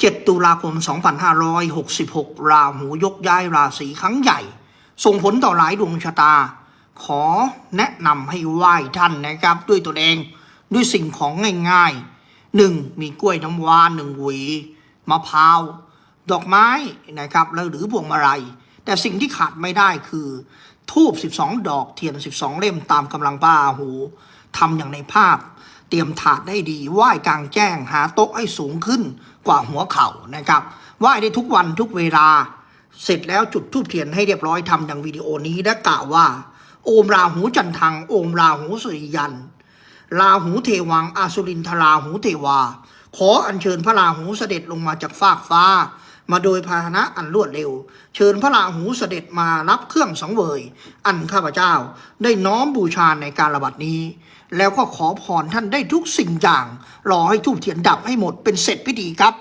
7 ตุลาคม 2566 ราหูยกย้ายราศีครั้งใหญ่ ส่งผลต่อหลายดวงชะตา ขอแนะนำให้ไหว้ท่านนะครับ ด้วยตัวเองด้วยสิ่งของง่ายๆหนึ่งมีกล้วยน้ำว้าหนึ่งหวีมะพร้าว ดอกไม้นะครับแล้วหรือพวงมาลัย แต่สิ่งที่ขาดไม่ได้คือ ทูบ 12 ดอกเทียน 12 เล่มตามกำลังป้าหูทำอย่างในภาพ เตรียมถาดได้ดีไหว้กลางแจ้งหาโต๊ะให้สูงขึ้นกว่าหัวเข่านะครับไหว้ได้ทุกวันทุกเวลา เสร็จแล้วจุดทูบเทียนให้เรียบร้อยทำอย่างวิดีโอนี้และกล่าวว่า โอมราหูจันทังโอมราหูสุริยันราหูเทวังอาสุรินทราหูเทวา ขออัญเชิญพระราหูเสด็จลงมาจากฟากฟ้า มาโดยพาหนะอันรวดเร็ว เชิญพระราหูเสด็จมารับเครื่องสังเวย อันข้าพเจ้าได้น้อมบูชาในการระบัดนี้ แล้วก็ขอพรท่านได้ทุกสิ่งอย่าง รอให้ทูบเทียนดับให้หมดเป็นเสร็จพิธีครับ